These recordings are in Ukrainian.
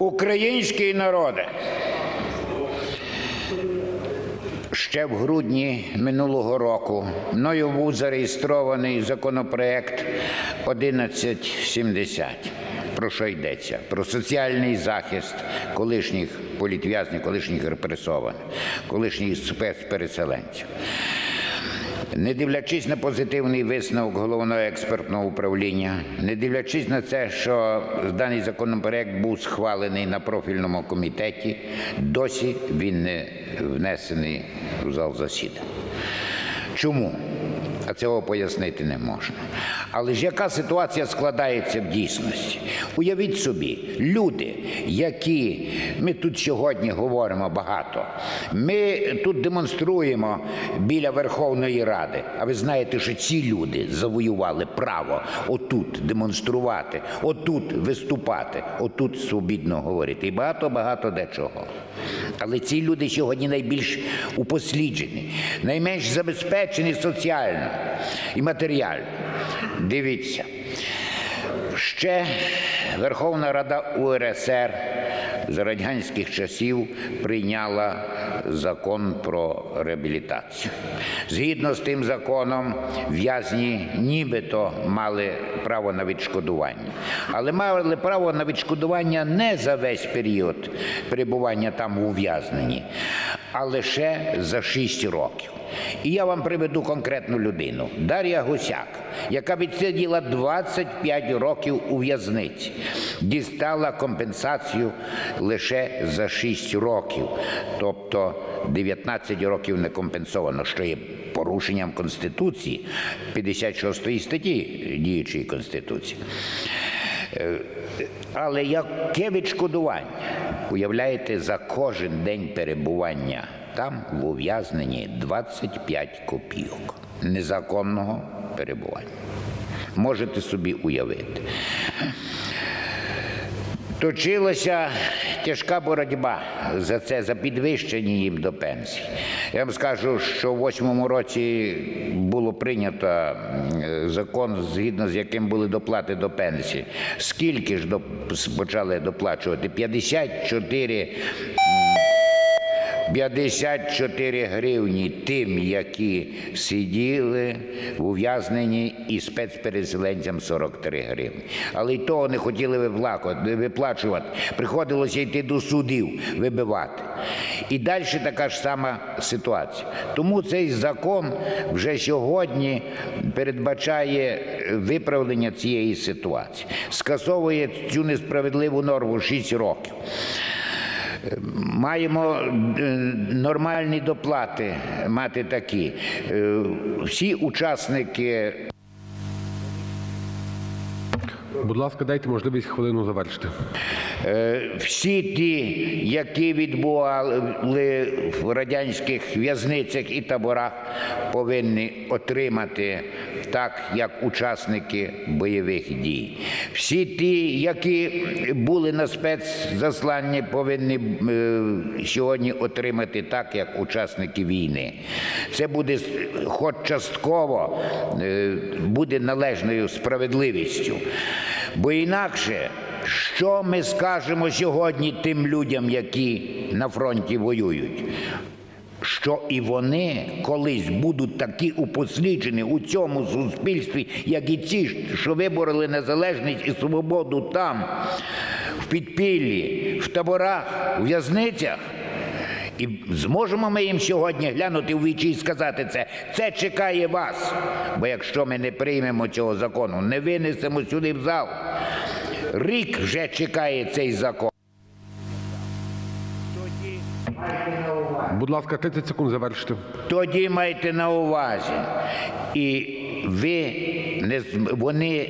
Український народе. Ще в грудні минулого року мною був зареєстрований законопроект 1170. Про що йдеться? Про соціальний захист колишніх політв'язнів, колишніх репресованих, колишніх спецпереселенців. Не дивлячись на позитивний висновок головного експертного управління, не дивлячись на це, що даний законопроект був схвалений на профільному комітеті, досі він не внесений в зал засідань. Чому? А цього пояснити не можна. Але ж яка ситуація складається в дійсності? Уявіть собі, люди, які ми тут сьогодні говоримо багато, ми тут демонструємо біля Верховної Ради. А ви знаєте, що ці люди завоювали право отут демонструвати, отут виступати, отут свобідно говорити. І багато багато дечого. Але ці люди сьогодні найбільш упосліджені, найменш забезпечені соціально і матеріально. Дивіться, ще Верховна Рада УРСР за радянських часів прийняла закон про реабілітацію. Згідно з тим законом, в'язні нібито мали право на відшкодування, але мали право на відшкодування не за весь період перебування там у ув'язненні, а лише за 6 років. І я вам приведу конкретну людину Дар'я Гусяк, яка відсиділа 25 років у в'язниці, дістала компенсацію лише за 6 років, тобто 19 років не компенсовано, що є порушенням Конституції 56 статті діючої Конституції. Е, Але яке відшкодування? Уявляєте, за кожен день перебування там в ув'язненні 25 копійок незаконного перебування. Можете собі уявити. Точилася тяжка боротьба за це, за підвищення їм до пенсії. Я вам скажу, що в восьмому році було прийнято е, закон, згідно з яким були доплати до пенсії. Скільки ж почали доплачувати? 54 54 гривні тим, які сиділи в ув'язненні, і спецпереселенцям 43 гривні. Але й того не хотіли виплачувати. Приходилося йти до судів вибивати. І далі така ж сама ситуація. Тому цей закон вже сьогодні передбачає виправлення цієї ситуації, скасовує цю несправедливу норму 6 років. Маємо е, нормальні доплати мати такі. Е, Всі учасники Будь ласка, дайте можливість хвилину завершити. Е, Всі ті, які відбували в радянських в'язницях і таборах, повинні отримати так, як учасники бойових дій. Всі ті, які були на спецзасланні, повинні е, сьогодні отримати так, як учасники війни. Це буде хоч частково е, буде належною справедливістю. Бо інакше, що ми скажемо сьогодні тим людям, які на фронті воюють? Що і вони колись будуть такі упосліджені у цьому суспільстві, як і ті, що вибороли незалежність і свободу там, в підпіллі, в таборах, в в'язницях. І зможемо ми їм сьогодні глянути в вічі і сказати це. Це чекає вас. Бо якщо ми не приймемо цього закону, не винесемо сюди в зал. Рік вже чекає цей закон. Будь ласка, 30 секунд завершити. Тоді майте на увазі. І ви не вони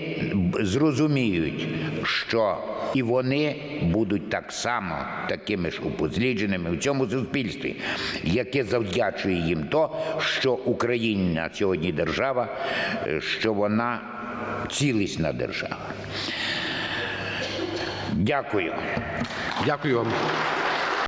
зрозуміють, що і вони будуть так само такими ж упослідженими в цьому суспільстві, яке завдячує їм то, що Україна сьогодні держава, е, що вона цілісна держава. Дякую. Дякую вам.